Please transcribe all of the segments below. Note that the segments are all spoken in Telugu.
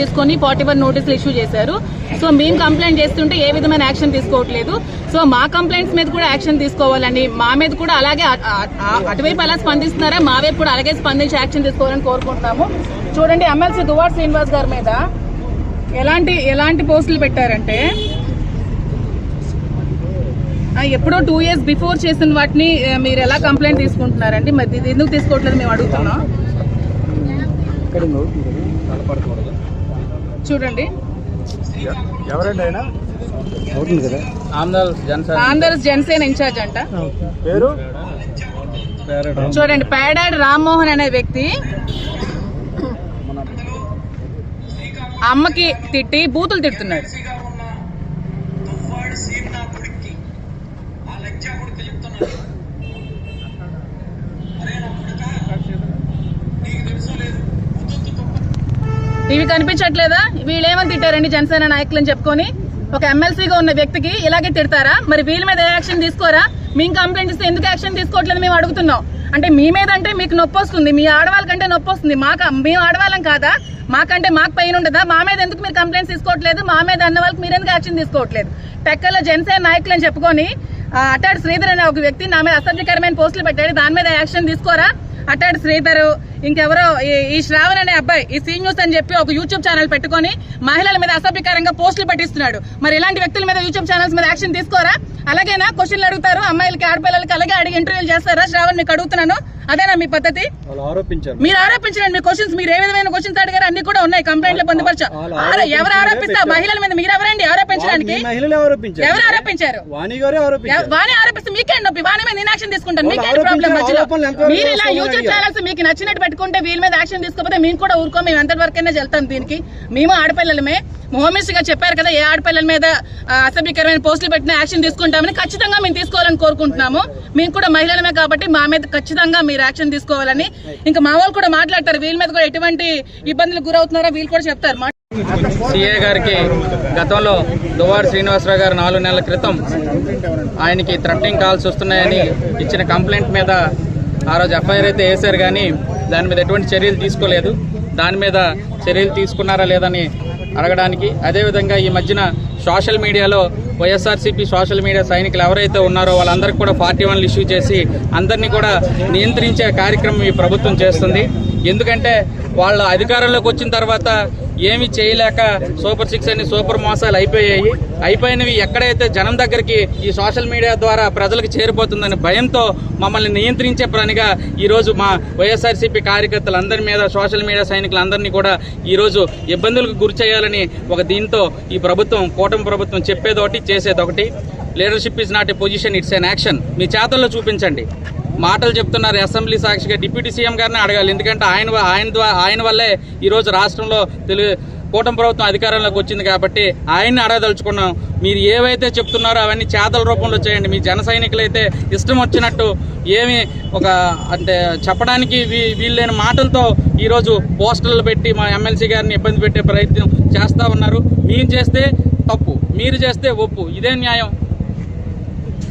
తీసుకొని ఫార్టీ వన్ నోటీసులు ఇష్యూ చేశారు. సో మేము కంప్లైంట్ చేస్తుంటే ఏ విధమైన యాక్షన్ తీసుకోవట్లేదు. సో మా కంప్లైంట్స్ మీద కూడా యాక్షన్ తీసుకోవాలని మా మీద కూడా అలాగే అటువైపు అలా స్పందిస్తున్నారా? మా వైపు కూడా అలాగే స్పందించి యాక్షన్ తీసుకోవాలని కోరుకుంటున్నాము. చూడండి ఎమ్మెల్సీ దువార్ శ్రీనివాస్ గారి మీద ఎలాంటి ఎలాంటి పోస్టులు పెట్టారంటే ఎప్పుడో టూ ఇయర్స్ బిఫోర్ చేసిన వాటిని మీరు ఎలా కంప్లైంట్ తీసుకుంటున్నారండి? మరి ఎందుకు తీసుకోవట్లేదు మేము అడుగుతున్నాం. చూడండి. ఎవరండి ఆయన? అవుతుంది కదా. ఆంధ్ర జనసేన ఇన్ఛార్జ్ అంట. పేరు? చూడండి పేడాడు రామ్మోహన్ అనే వ్యక్తి. అమ్మకి తిట్టి బూతులు తిడుతున్నాడు. ఇవి కనిపించట్లేదా? వీళ్ళేమని తిట్టారండి జనసేన నాయకులని చెప్పుకొని? ఒక ఎమ్మెల్సీగా ఉన్న వ్యక్తికి ఇలాగే తిడతారా? మరి వీళ్ళ మీద యాక్షన్ తీసుకోరా? మేము కంప్లైంట్ ఇస్తే ఎందుకు యాక్షన్ తీసుకోవట్లేదు మేము అడుగుతున్నాం. అంటే మీ మీద అంటే మీకు నొప్పి వస్తుంది. మీ ఆడవాళ్ళకంటే నొప్పి వస్తుంది. మాకు మేము ఆడవాళ్ళం కాదా? మాకంటే మాకు పైన ఉండదా? మా మీద ఎందుకు మీరు కంప్లైంట్స్ తీసుకోవట్లేదు? మా మీద అన్న వాళ్ళకి మీరు ఎందుకు యాక్షన్ తీసుకోవట్లేదు? టెక్కల్లో జనసేన నాయకులు అని చెప్పుకొని అటాడు శ్రీధర్ అనే ఒక వ్యక్తి నా మీద అసభ్యకరమైన పోస్టులు పెట్టాడు. దాని మీద యాక్షన్ తీసుకోరా? అట్టాడు శ్రీధరు. ఇంకెవరో? ఈ- శ్రావణ్ అనే అబ్బాయి ఈ సీ న్యూస్ అని చెప్పి ఒక యూట్యూబ్ ఛానల్ పెట్టుకొని మహిళల మీద అసభ్యకరంగా పోస్టులు పట్టిస్తున్నాడు. మరి ఇలాంటి వ్యక్తుల మీద యూట్యూబ్ ఛానల్స్ మీద యాక్షన్ తీసుకోరా? అలాగేనా? క్వశ్చన్లు అడుగుతారు అమ్మాయిలకి ఆడపిల్లలకి అలాగే అడిగి ఇంటర్వ్యూలు చేస్తారా? శ్రావణ్ మీకు అడుగుతున్నాను. అదేనా మీ పద్ధతి? మీరు ఆరోపించండి మీ క్వశ్చన్స్ మీరు ఏ విధమైన క్వశ్చన్స్ అడిగారు అన్ని కూడా ఉన్నాయి. కంప్లైంట్లో పొందుపరచా ఆర- ఎవరు ఆరోపిస్తారు? మహిళల మీద మీరు ఎవరండి ఆరోపించడానికి? ఎవరు ఆరోపించారు? వాణి ఆరోపిస్తే మీకేంటి నొప్పి. వాణి మీద నేను యాక్షన్ తీసుకుంటాను మీకేంటి ప్రాబ్లం మధ్యలో? మీరు ఇలా యూట్యూబ్? ఛానల్స్ మీకు నచ్చినట్టు పెట్టుకుంటే వీళ్ళ మీద యాక్షన్ తీసుకోకపోతే మేము కూడా ఊరుకో. మేము ఎంత వరకైనా వెళ్తాం దీనికి. మేము ఆడపిల్లలమే. హోమినిస్టర్గా చెప్పారు కదా ఏ ఆడపిల్లల మీద అసభ్యకరమైన పోస్టులు పెట్టిన యాక్షన్ తీసుకుంటామని ఖచ్చితంగా మేము తీసుకోవాలని కోరుకుంటున్నాము. మేము కూడా మహిళలమే కాబట్టి మా మీద ఖచ్చితంగా మీరు యాక్షన్ తీసుకోవాలని. ఇంకా మా వాళ్ళు కూడా మాట్లాడతారు వీళ్ళ మీద కూడా ఎటువంటి ఇబ్బందులు గురవుతున్నారో వీళ్ళు కూడా చెప్తారు. మా- సిఏ గారికి గతంలో దువార్ శ్రీనివాసరావు గారు నాలుగు నెలల క్రితం ఆయనకి థ్రెటనింగ్ కాల్స్ వస్తున్నాయని ఇచ్చిన కంప్లైంట్ మీద ఆ రోజు ఎఫ్ఐఆర్ అయితే వేశారు కానీ దాని మీద ఎటువంటి చర్యలు తీసుకోలేదు. దాని మీద చర్యలు తీసుకున్నారా లేదని అడగడానికి అదేవిధంగా ఈ మధ్యన సోషల్ మీడియాలో వైఎస్ఆర్సీపీ సోషల్ మీడియా సైనికులు ఎవరైతే ఉన్నారో వాళ్ళందరికీ కూడా ఫార్టీ వన్లు ఇష్యూ చేసి అందరినీ కూడా నియంత్రించే కార్యక్రమం ఈ ప్రభుత్వం చేస్తుంది. ఎందుకంటే వాళ్ళ అధికారంలోకి వచ్చిన తర్వాత ఏమి చేయలేక సూపర్ సిక్స్ అని సూపర్ మోసాలు అయిపోయాయి. అయిపోయినవి ఎక్కడైతే జనం దగ్గరికి ఈ సోషల్ మీడియా ద్వారా ప్రజలకు చేరిపోతుందని భయంతో మమ్మల్ని నియంత్రించే పనిగా ఈరోజు మా వైఎస్ఆర్సీపీ కార్యకర్తలందరి మీద సోషల్ మీడియా సైనికులందరినీ కూడా ఈరోజు ఇబ్బందులకు గురి చేయాలని ఒక దీంతో ఈ ప్రభుత్వం కూటమి ప్రభుత్వం చెప్పేదొకటి చేసేదొకటి. Leadership is not a position it's an action. మీ చేతల్లో చూపించండి. మాటలు చెప్తున్నారు అసెంబ్లీ సాక్షిగా డిప్యూటీ సీఎం గారిని అడగాలి. ఎందుకంటే ఆయన ఆయన ఆయన వల్లే ఈరోజు రాష్ట్రంలో తెలుగు కూటమి ప్రభుత్వం అధికారంలోకి వచ్చింది కాబట్టి ఆయన్ని అడగదలుచుకున్నాం. మీరు ఏవైతే చెప్తున్నారో అవన్నీ చేతల రూపంలో చేయండి. మీ జన సైనికులైతే ఇష్టం వచ్చినట్టు ఏమి ఒక అంటే చెప్పడానికి వీ- వీళ్ళైన మాటలతో ఈరోజు పోస్టర్లు పెట్టి మా ఎమ్మెల్సీ గారిని ఇబ్బంది పెట్టే ప్రయత్నం చేస్తూ ఉన్నారు. మేము చేస్తే తప్పు. మీరు చేస్తే ఒప్పు. ఇదే న్యాయం.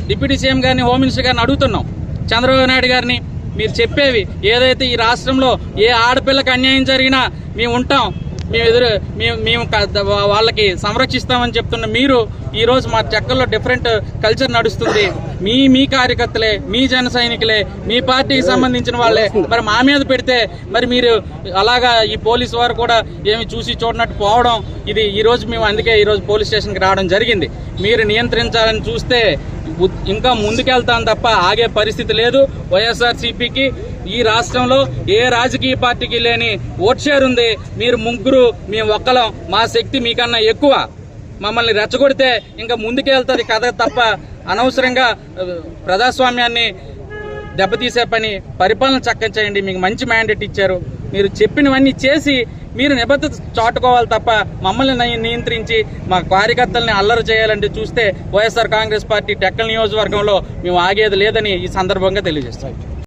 డిప్యూటీ సీఎం గారిని హోమ్ మినిస్టర్ గారిని అడుగుతున్నాం. చంద్రబాబు నాయుడు గారిని మీరు చెప్పేవి. ఏదైతే ఈ రాష్ట్రంలో ఏ ఆడపిల్లకి అన్యాయం జరిగినా మేము ఉంటాం. మేము ఎదురు మేము మేము వాళ్ళకి సంరక్షిస్తామని చెప్తున్న మీరు ఈరోజు మా చెక్కల్లో డిఫరెంట్ కల్చర్ నడుస్తుంది. మీ మీ కార్యకర్తలే మీ జన సైనికులే మీ పార్టీకి సంబంధించిన వాళ్ళే. మరి మా మీద పెడితే మరి మీరు అలాగా ఈ పోలీసు వారు కూడా ఏమి చూసి చూడనట్టు పోవడం ఇది ఈరోజు మేము అందుకే ఈరోజు పోలీస్ స్టేషన్కి రావడం జరిగింది. మీరు నియంత్రించాలని చూస్తే ఇంకా ముందుకెళ్తాం తప్ప ఆగే పరిస్థితి లేదు. వైఎస్ఆర్సీపీకి ఈ రాష్ట్రంలో ఏ రాజకీయ పార్టీకి లేని ఓట్ షేర్ ఉంది మీరు ముగ్గురు మేము ఒక్కలం మా శక్తి మీకన్నా ఎక్కువ. మమ్మల్ని రెచ్చగొడితే ఇంకా ముందుకెళ్తుంది కథ తప్ప అనవసరంగా ప్రజాస్వామ్యాన్ని దెబ్బతీసే పని పరిపాలన చక్కని చేయండి మీకు మంచి మ్యాండేట్ ఇచ్చారు. మీరు చెప్పినవన్నీ చేసి మీరు నిబద్ధత చాటుకోవాలి తప్ప మమ్మల్ని నియంత్రించి మా కార్యకర్తల్ని అల్లరి చేయాలంటే చూస్తే వైఎస్ఆర్ కాంగ్రెస్ పార్టీ టెక్కల్ నియోజకవర్గంలో మేము ఆగేది లేదని ఈ సందర్భంగా తెలియజేస్తాం